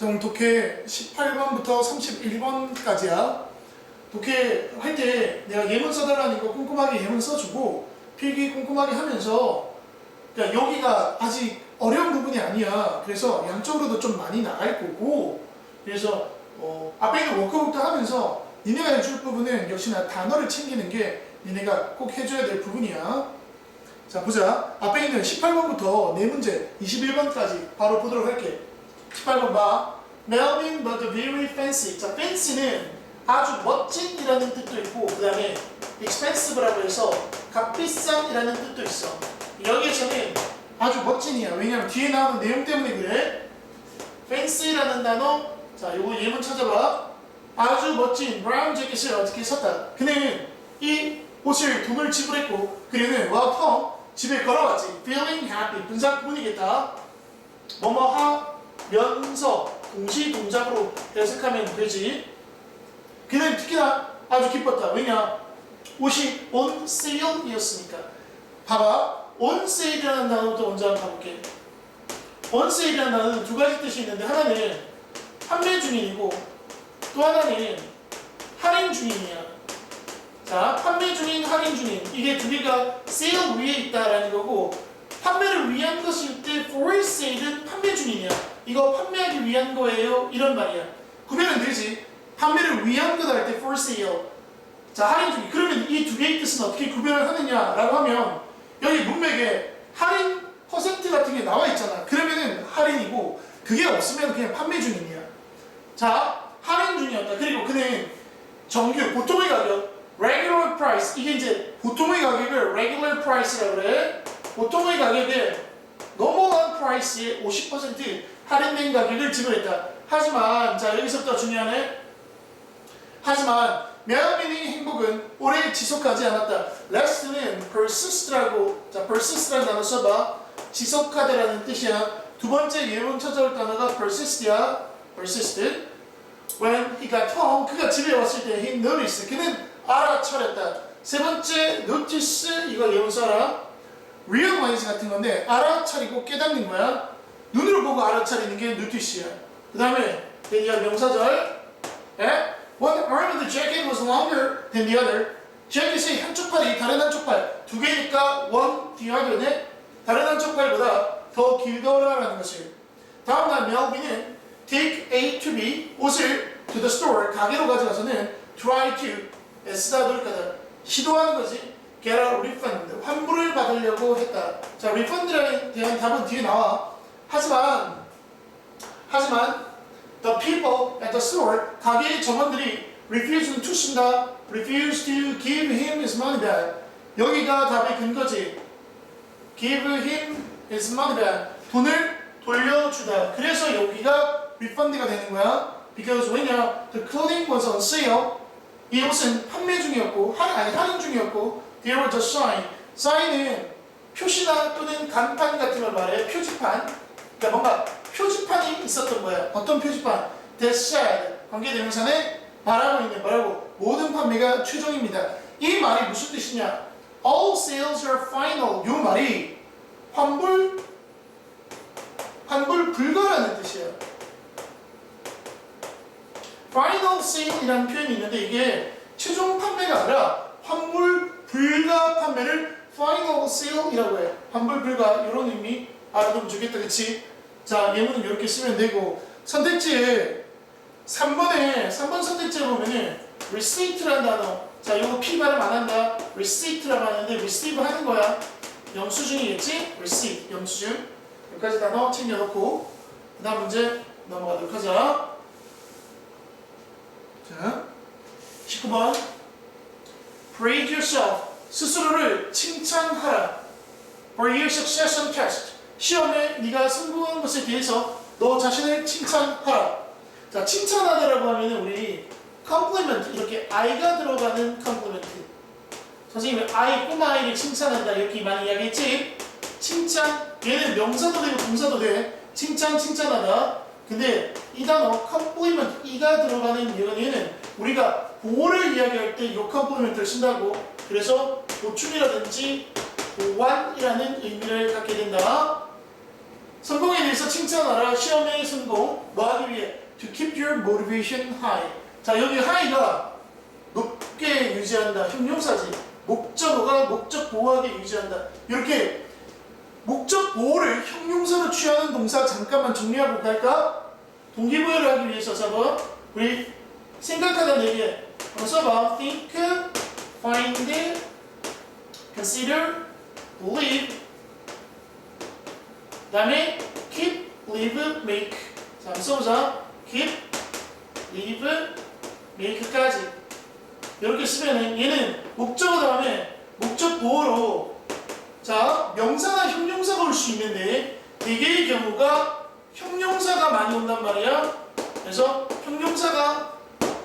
자, 독해 18번부터 31번까지야. 독해 할 때 내가 예문 써달라는 거 꼼꼼하게 예문 써주고 필기 꼼꼼하게 하면서 그러니까 여기가 아직 어려운 부분이 아니야. 그래서 양쪽으로도 좀 많이 나갈 거고 그래서 어, 앞에 있는 워크북도 하면서 니네가 해줄 부분은 역시나 단어를 챙기는 게 니네가 꼭 해줘야 될 부분이야. 자 보자. 앞에 있는 18번부터 네 문제 21번까지 바로 보도록 할게. 18번 봐. Melvin but very fancy. 자, fancy는 아주 멋진이라는 뜻도 있고 그 다음에 expensive라고 해서 값비싼이라는 뜻도 있어. 여기에서는 아주 멋진이야. 왜냐면 뒤에 나오는 내용 때문에 그래. fancy라는 단어. 자, 요거 예문 찾아봐. 아주 멋진 브라운 재킷을 어떻게 썼다. 그는 이 옷을 돈을 지불했고 그는 welcome 집에 걸어왔지. feeling happy 분사 구문이겠다. 뭐뭐 하 면서 동시 동작으로 해석하면 되지. 그는 특히나 아주 기뻤다. 왜냐? 옷이 sale이었으니까. 봐봐. sale이라는 단어부터 먼저 한번 가볼게. sale이라는 단어는 두 가지 뜻이 있는데 하나는 판매 중인이고 또 하나는 할인 중인이야. 자, 판매 중인, 할인 중인. 이게 두 개가 세일 위에 있다라는 거고, 판매를 위한 것일 때 for sale은 판매 중이냐. 이거 판매하기 위한 거예요. 이런 말이야. 구별은 되지. 판매를 위한 거다 할 때 for sale. 자, 할인 중인. 그러면 이 두 개의 뜻은 어떻게 구별을 하느냐라고 하면, 여기 문맥에 할인 퍼센트 같은 게 나와 있잖아. 그러면은 할인이고, 그게 없으면 그냥 판매 중이냐. 자, 할인 중이었다. 그리고 그는 정규, 보통의 가격, regular price 이게 이제 보통의 가격을 regular price라고 그래. 보통의 가격을 넘어간 price의 50% 할인된 가격을 지불했다. 하지만 자 여기서부터 중요하네. 하지만 메아민의 행복은 오래 지속하지 않았다. last는 persist라고 자 persist라는 단어 써봐. 지속하다라는 뜻이야. 두 번째 예문 찾아올 단어가 persist야. persisted. When he got home, 그가 집에 왔을 때 he noticed. 그는 알아차렸다. 세 번째 notice 이거 예문 써라. realize 같은 건데 알아차리고 깨닫는 거야. 눈으로 보고 알아차리는 게 notice야. 그 다음에 대기하 명사절. 예? One arm of the jacket was longer than the other. 재킷의 한쪽 팔이 다른 한쪽 팔 두 개니까 one the other네. 다른 한쪽 팔보다 더 길더라라는 것을. 다음 날 멜빈은 take A to B 옷을 to the store 가게로 가져가서는 try to 애쓰다 노력하다 시도하는 거지 get a refund 환불을 받으려고 했다 자 refund에 대한 답은 뒤에 나와 하지만 하지만 the people at the store 가게의 점원들이 refused to 쓴다 refused to give him his money back 여기가 답의 근거지 give him his money back 돈을 돌려주다 그래서 여기가 refund가 되는 거야 because 왜냐 the clothing was on sale 이 옷은 판매 중이었고 할 아니 할인 중이었고 there was a sign sign은 표시나 또는 간판 같은 걸 말해 표지판 그러니까 뭔가 표지판이 있었던 거야 어떤 표지판? Said 관계대명사는 말하고 있는 뭐라고. 모든 판매가 최종입니다. 이 말이 무슨 뜻이냐? All sales are final. 요 말이 환불 환불 불가라는 뜻이야 final sale이라는 표현이 있는데 이게 최종 판매가 아니라 환불 불가 판매를 final sale이라고 해. 환불 불가 이런 의미 알아두면 좋겠다, 그치? 자 예문은 이렇게 쓰면 되고 선택지에 3번에 3번 선택지에 보면은 receipt라는 단어 자 이거 P 발음 안 한다 receipt라고 하는데 receive 하는 거야 영수증이겠지? receipt 영수증 여기까지 단어 챙겨놓고 그 다음 문제 넘어가도록 하자 자, 19번. Praise yourself. 스스로를 칭찬하라. For your success on test. 시험에 네가 성공한 것에 대해서 너 자신을 칭찬하라. 자, 칭찬하다라고 하면 우리 compliment 이렇게 I가 들어가는 compliment. 선생님이 아이 꼬마 아이를 칭찬한다 이렇게 많이 이야기했지. 칭찬 얘는 명사도 되고 동사도 돼. 칭찬 칭찬하다. 근데 이 단어 compliment 이가 들어가는 이런 얘는 우리가 보호를 이야기할 때이 compliment를 쓴다고 그래서 보충이라든지 보완이라는 의미를 갖게 된다. 성공에 대해서 칭찬하라. 시험의 성공 뭐 하기 위해 to keep your motivation high. 자, 여기 high가 높게 유지한다. 형용사지. 목적어가 목적 보호하게 유지한다. 이렇게 목적 보호를 형용사로 취하는 동사 잠깐만 정리하고 갈까? 동기부여를 하기 위해서 4번 우리 생각하다 네개 한번 써봐. think, find, consider, believe 그 다음에 keep, live, make 자 써보자. keep, live, make까지 이렇게 쓰면은 얘는 목적어 다음에 목적 보호로 자 명사나 형용사가 올 수 있는데 대개의 경우가 형용사가 많이 온단 말이야. 그래서 형용사가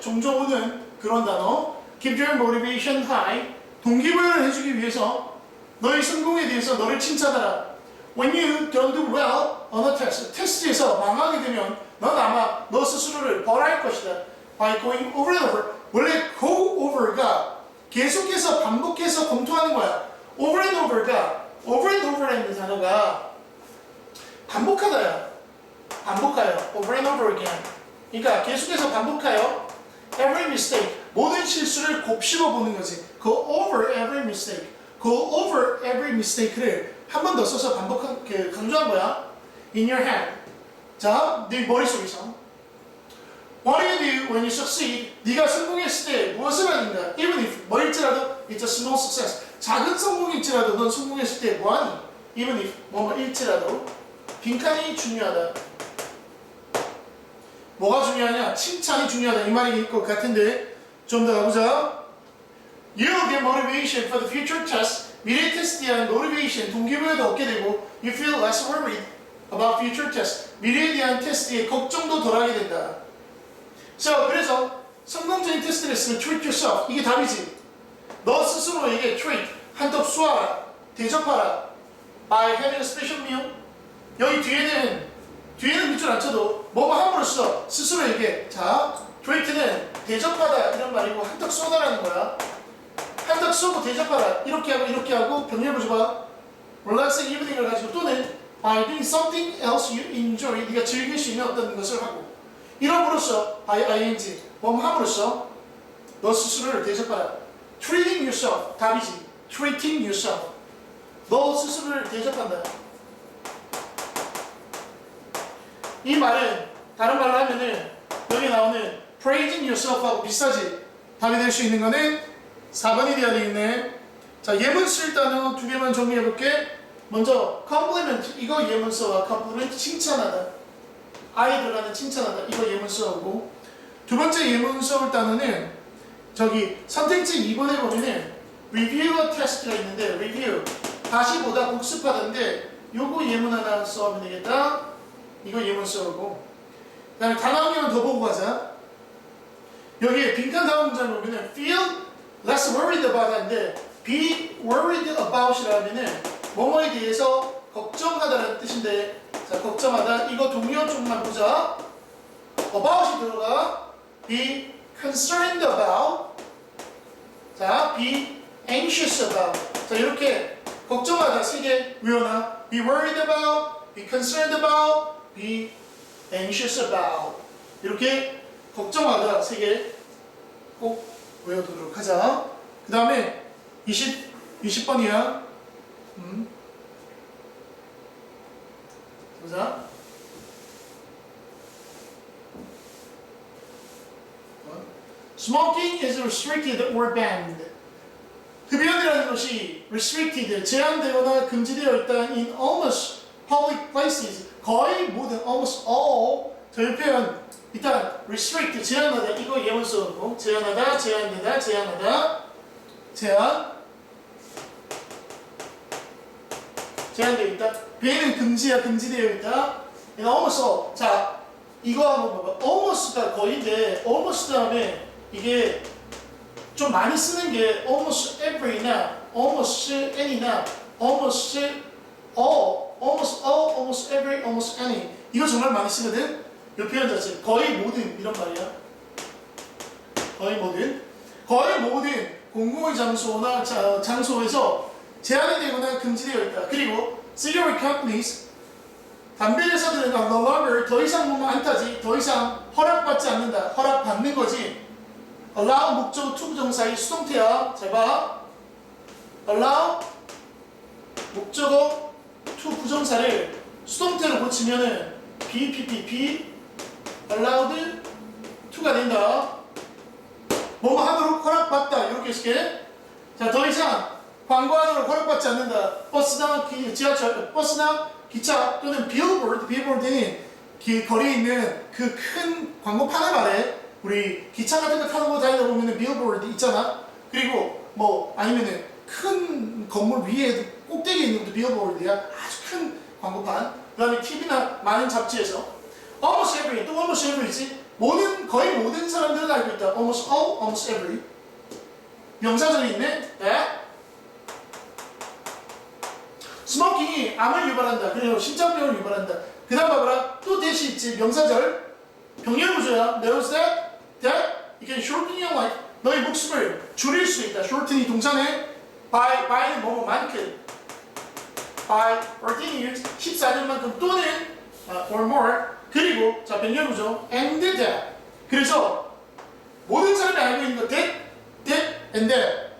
종종 오는 그런 단어 keep your motivation high 동기부여를 해주기 위해서 너의 성공에 대해서 너를 칭찬하라. When you don't do well on a test, 테스트에서 망하게 되면 넌 아마 너 스스로를 벌할 것이다. By going over and over. 원래 go over가 계속해서 반복해서 검토하는 거야. over and over가 over and over라는 단어가 반복하다야. 반복하여. over and over again. 그러니까 계속해서 반복하여. every mistake. 모든 실수를 곱씹어 보는 거지. go over every mistake. go over every mistake를 한 번 더 써서 반복한 그 강조한 거야. in your head. 자, 네 머릿속에서. What do you do when you succeed? 네가 성공했을 때 무엇을 하는가? Even if 뭐일지라도 it's a small success. 작은 성공일지라도 넌 성공했을 때 뭐하니? Even if 뭐뭐일지라도 빈칸이 중요하다. 뭐가 중요하냐? 칭찬이 중요하다 이 말일 것 같은데 좀 더 가보자. You'll get motivation for the future test. 미래 테스트에 대한 motivation, 동기부여도 얻게 되고 you feel less worried about future test. 미래에 대한 테스트에 걱정도 덜하게 된다. 자, 그래서 성공적인 테스트를 했으면 treat yourself. 이게 답이지. 너 스스로에게 treat, 한턱 쏘아라, 대접하라. By having a special meal. 여기 뒤에는, 뒤에는 밑줄 안 쳐도 뭐뭐 함으로써 스스로에게 자, treat는 대접하다 이런 말이고 한턱 쏘다라는 거야. 쏘고 대접하라. 이렇게 하고 이렇게 하고 병렬을 줘봐. relaxing evening을 가지고 또는 by doing something else you enjoy. 네가 즐길 수 있는 어떤 것을 하고. 이름으로써 by ing 뭐 함으로써 너 스스로를 대접하라. treating yourself 답이지. treating yourself 너 스스로를 대접한다. 이 말은 다른 말로 하면은 여기 나오는 praising yourself하고 비슷하지. 답이 될 수 있는 거는 4번이 되어야 되겠네. 자 예문수 일단은 두 개만 정리해 볼게. 먼저 compliment 이거 예문서와 compliment 칭찬하다. 아이들과는 칭찬하다. 이거 예문서하고 두 번째 예문서 단어는 저기 선택지 2번에 보면은 review test가 있는데 review 다시 보다 복습하던데 요거 예문 하나 써면 되겠다. 이거 예문 써오고 그다음에 단어 한 개만 더 보고 가자. 여기 빈칸 다음 문장 보면은 feel less worried about 인데 be worried about이라면은 뭐뭐에 대해서 걱정하다라는 뜻인데 자 걱정하다 이거 동료 쪽만 보자. about이 들어가 be concerned about 자 be anxious about 자 이렇게 걱정하다 세개 외워놔 be worried about be concerned about be anxious about 이렇게 걱정하다 세개꼭 외워두도록 하자 그 다음에 20, 20번이야 음. 보자 Smoking is restricted or banned. 흡연이라는 것이 restricted, 제한되거나 금지되어 있다 in almost public places. 거의 모든, almost all. 저희 표현 일단 restrict, 제한하다. 이거 예문 써놓고 제한하다, 제한되다, 제한하다, 제한. 제한되어 있다. 배는 금지야, 금지되어 있다. in almost. 자, 이거 한번 봐봐. almost가 거의인데 almost 다음에 이게 좀 많이 쓰는 게 almost every나 almost any나 almost all, almost all, almost every, almost any 이거 정말 많이 쓰거든. 이 표현 자체 거의 모든 이런 말이야. 거의 모든. 거의 모든 공공의 장소나 자, 장소에서 제한이 되거나 금지되어 있다. 그리고 cigarette companies 담배 회사들은 no longer 더 이상 뭐만 안 타지 더 이상 허락받지 않는다. 허락받는 거지. Allow 목적 to 부정사의 수동태야. 잘봐. Allow 목적어 to 부정사를 수동태로 고치면은 be, pp, be allowed to가 된다. 뭐뭐 하도록 허락받다. 이렇게 쓸게 자 더 이상 광고하도록 허락받지 않는다. 버스나 기, 지하철 버스나 기차 또는 빌보드 빌보드는 길 거리에 있는 그 큰 광고판을 말해 우리 기차 같은 거거 다니다 보면은 빌보드 있잖아. 그리고 뭐 아니면은 큰 건물 위에 꼭대기에 있는 것도 빌보드야. 아주 큰 광고판. 그 다음에 TV나 많은 잡지에서 almost every 또 almost every지 모든 거의 모든 사람들은 알고 있다 almost all almost every 명사절이 있네 네? 스모킹이 암을 유발한다 그리고 심장병을 유발한다 그 다음 봐봐라 또 대시 있지 명사절 병렬 구조야 knows that that you can shorten your life 너의 목숨을 줄일 수 있다 shorten이 동사네 by by는 뭐뭐만큼 by 14 years 14년만큼 또는 아, or more 그리고 자 병렬구조. and that. 그래서 모든 사람이 알고 있는 거 that that and that.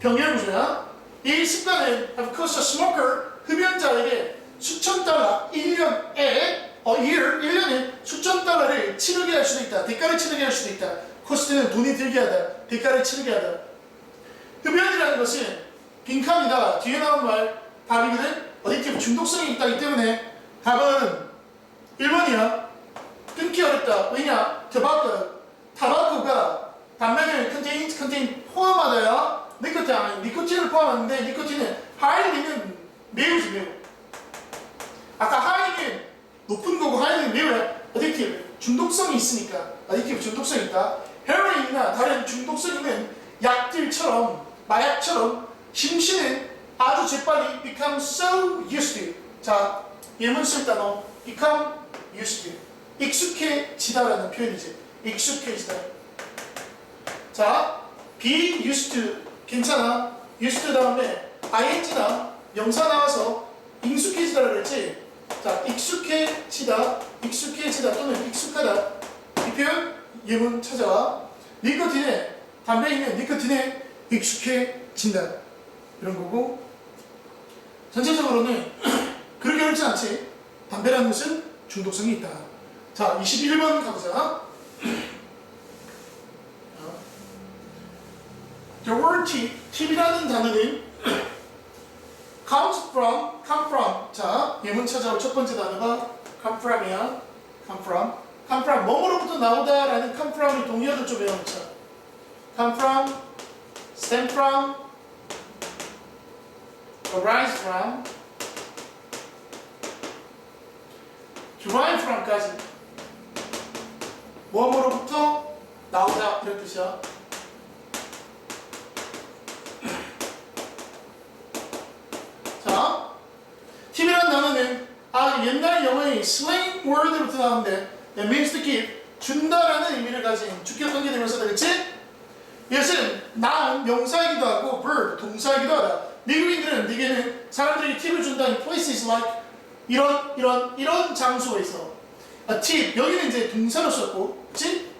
병렬구조야. 이 습관은 have caused a smoker 흡연자에게 수천 달러 1년에 어 year 1년에 수천 달러를 치르게 할 수도 있다. 대가를 치르게 할 수도 있다. 코스트는 돈이 들게 하다. 대가를 치르게 하다. 흡연이라는 것은 빈칸이다. 뒤에 나온 말 답이거든 어디티브 중독성이 있다기 때문에 답은 1번이야. 끊기 어렵다. 왜냐? tobacco 타바코가 담배를 contain contain 포함하다야. 니코틴 아니 니코틴을 포함하는데 니코틴은 하이리는 매우지 매우. 아까 하이는 높은 거고 하이는 매우야 어딕티브 중독성이 있으니까. 어딕티브 중독성이 있다. 헤로인이나 다른 중독성 있는 약들처럼 마약처럼 심신은 아주 재빨리 become so used to 자 예문 쓸 단어 become used 익숙해지다라는 표현이지. 익숙해지다. 자 be used. to 괜찮아. used 다음에 ing나 명사 나와서 익숙해지다 그랬지? 자 익숙해지다. 익숙해지다 또는 익숙하다. 이 표현 예문 찾아와. 니코틴에 있는 니코틴에 익숙해진다. 이런 거고. 전체적으로는 그렇게 어렵지 않지. 담배라는 것은 중독성이 있다 자 21번 가보자 The word tip, tip이라는 단어는 comes from, come from. 자, 예문 찾아올 첫 번째 단어가 come from이야. come from. come from, 뭐뭐로부터 나오다 라는 come from이 동의어도 좀 외워놓자. come from, stem from, arise from, from까지. 뭐뭐로부터 나오다 이런 뜻이야. 자, 팁이라는 단어는 아 옛날 영어의 slang word부터 나오는데 that means to give 준다라는 의미를 가진 주격 관계 대명사다 그치? 이것은 noun 명사이기도 하고 verb 동사이기도 하다 미국인들은 대개는 사람들에게 팁을 준다는 places like 이런 이런 이런 장소에서 아, 팁 여기는 이제 동사로 썼고 그치?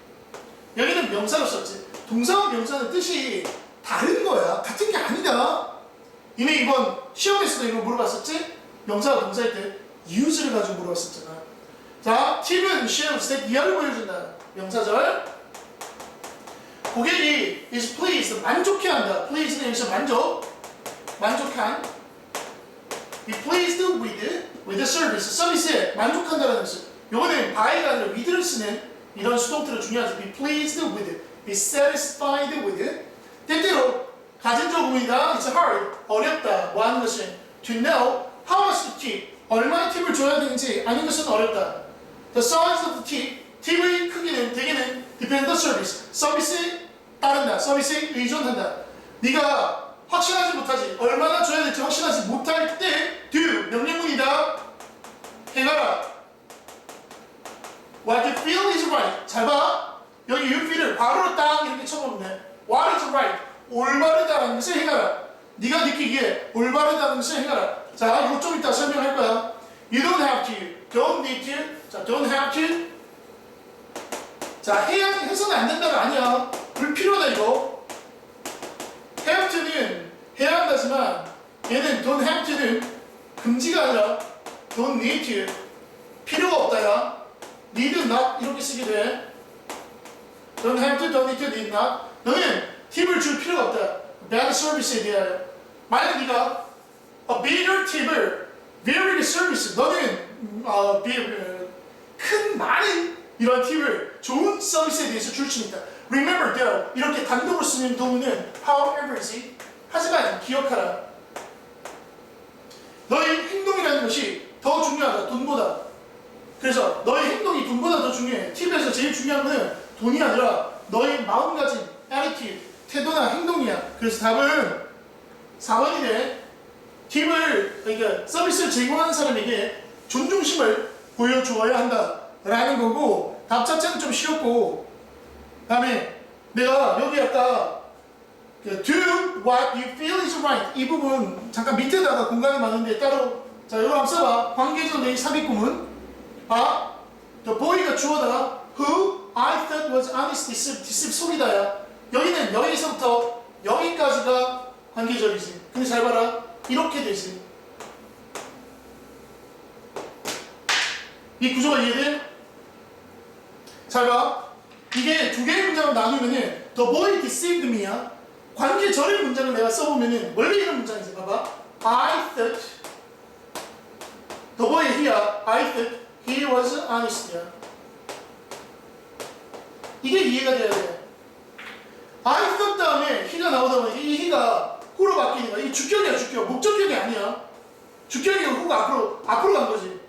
여기는 명사로 썼지 동사와 명사는 뜻이 다른 거야 같은 게 아니다 이미 이번 시험에서도 이거 물어봤었지? 명사와 동사일 때 use를 가지고 물어봤었잖아. 자, 팁은 시험 스텝 이하를 보여준다. 명사절. 고객이 is pleased 만족해한다. pleased는 여기서 만족, 만족한. Be pleased with with the service. 서비스에 만족한다라는 뜻. 요거는 by가 아니라 with를 쓰는 이런 수동태로 중요하지. be pleased with, be satisfied with. 때때로 가진적 의미가 it's hard 어렵다 뭐 하는 것은 to know how much to tip 얼마의 팁을 줘야 되는지 아는 것은 어렵다 the size of the tip 팁의 크기는 대개는 depend on service 서비스에 따른다 서비스에 의존한다 네가 확신하지 못하지 얼마나 줘야 될지 확신하지 못할 때 do 명령문이다 해가라 what you feel is right 잘봐 여기 you feel을 바로 딱 이렇게 쳐보면 what is right 올바르다는 것을 행하라. 네가 느끼기에 올바르다는 것을 행하라. 자, 이거 좀 이따 설명할 거야. You don't have to. Don't need to. 자, don't have to. 자, 해야, 해서는 안 된다가 아니야. 불필요하다, 이거. have to는 해야 한다지만, 얘는 don't have to는 금지가 아니라 don't need to. 필요가 없다야. need not 이렇게 쓰게 돼. don't have to, don't need to, need not. 너는 팁을 줄 필요가 없다. bad service에 대하여. 만약 네가 a bigger 팁을 very service 너는 음, 어, 비, 어, 큰 많은 이런 팁을 좋은 서비스에 대해서 줄 수 있다. Remember though 이렇게 단독으로 쓰는 동문은 however이지 하지만 기억하라. 너의 행동이라는 것이 더 중요하다. 돈보다. 그래서 너의 행동이 돈보다 더 중요해. 팁에서 제일 중요한 거는 돈이 아니라 너의 마음가짐, attitude, 태도나 행동이야. 그래서 답은 4번이 돼. 팁을 그러니까 서비스를 제공하는 사람에게 존중심을 보여주어야 한다 라는 거고 답 자체는 좀 쉬웠고 다음에 내가 여기 아까 그 do what you feel is right 이 부분 잠깐 밑에다가 공간이 많은데 따로 자 이거 한번 써봐 관계적 내 삽입구문 아 the boy가 주어다 who I thought was honest deceive, deceive 속이다야 여기는 여기서부터 여기까지가 관계적이지 근데 잘 봐라 이렇게 되지 이 구조가 이해돼? 잘 봐. 이게 두 개의 문장을 나누면은 The boy deceived me야. 관계절의 문장을 내가 써보면은 원래 이런 문장이지. 봐봐. I thought The boy here, I thought he was honest야. 이게 이해가 돼야 돼. I thought 다음에 he가 나오다 보니 이 who로 바뀌는 거야. 이 주격이야, 주격. 목적격이 아니야. 주격이고 who가 앞으로, 앞으로 간 거지.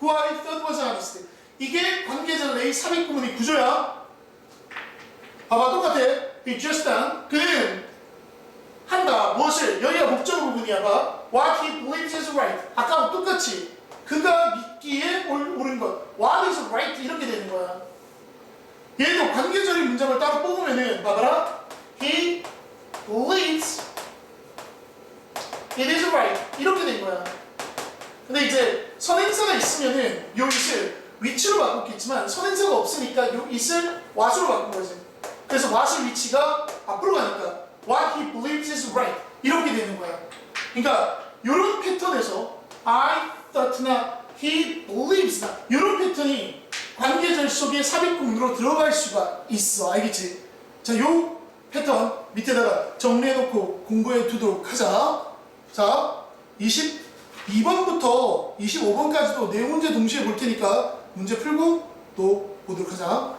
Who I thought was honest. 이게 관계절 내의 삽입구문의 구조야. 봐봐 똑같아. He just done. 그는 한다. 무엇을? 여기가 목적 부분이야. 봐. What he believes is right. 아까와 똑같이. 그가 믿기에 옳- 옳은 것. What is right? 이렇게 되는 거야. 얘도 관계절의 문장을 따로 뽑으면은 봐봐라. He believes it is right. 이렇게 된 거야. 근데 이제 선행사가 있으면은 요 it을 위치로 바꿨겠지만 선행사가 없으니까 요 it을 what으로 바꾼 거지. 그래서 what의 위치가 앞으로 가니까 what he believes is right 이렇게 되는 거야. 그러니까 요런 패턴에서 I thought나 he believes나 요런 패턴이 관계절 속에 삽입구문으로 들어갈 수가 있어. 알겠지? 자, 요 패턴 밑에다가 정리해놓고 공부해 두도록 하자. 자, 22번부터 25번까지도 네 문제 동시에 볼 테니까 문제 풀고 또 보도록 하자.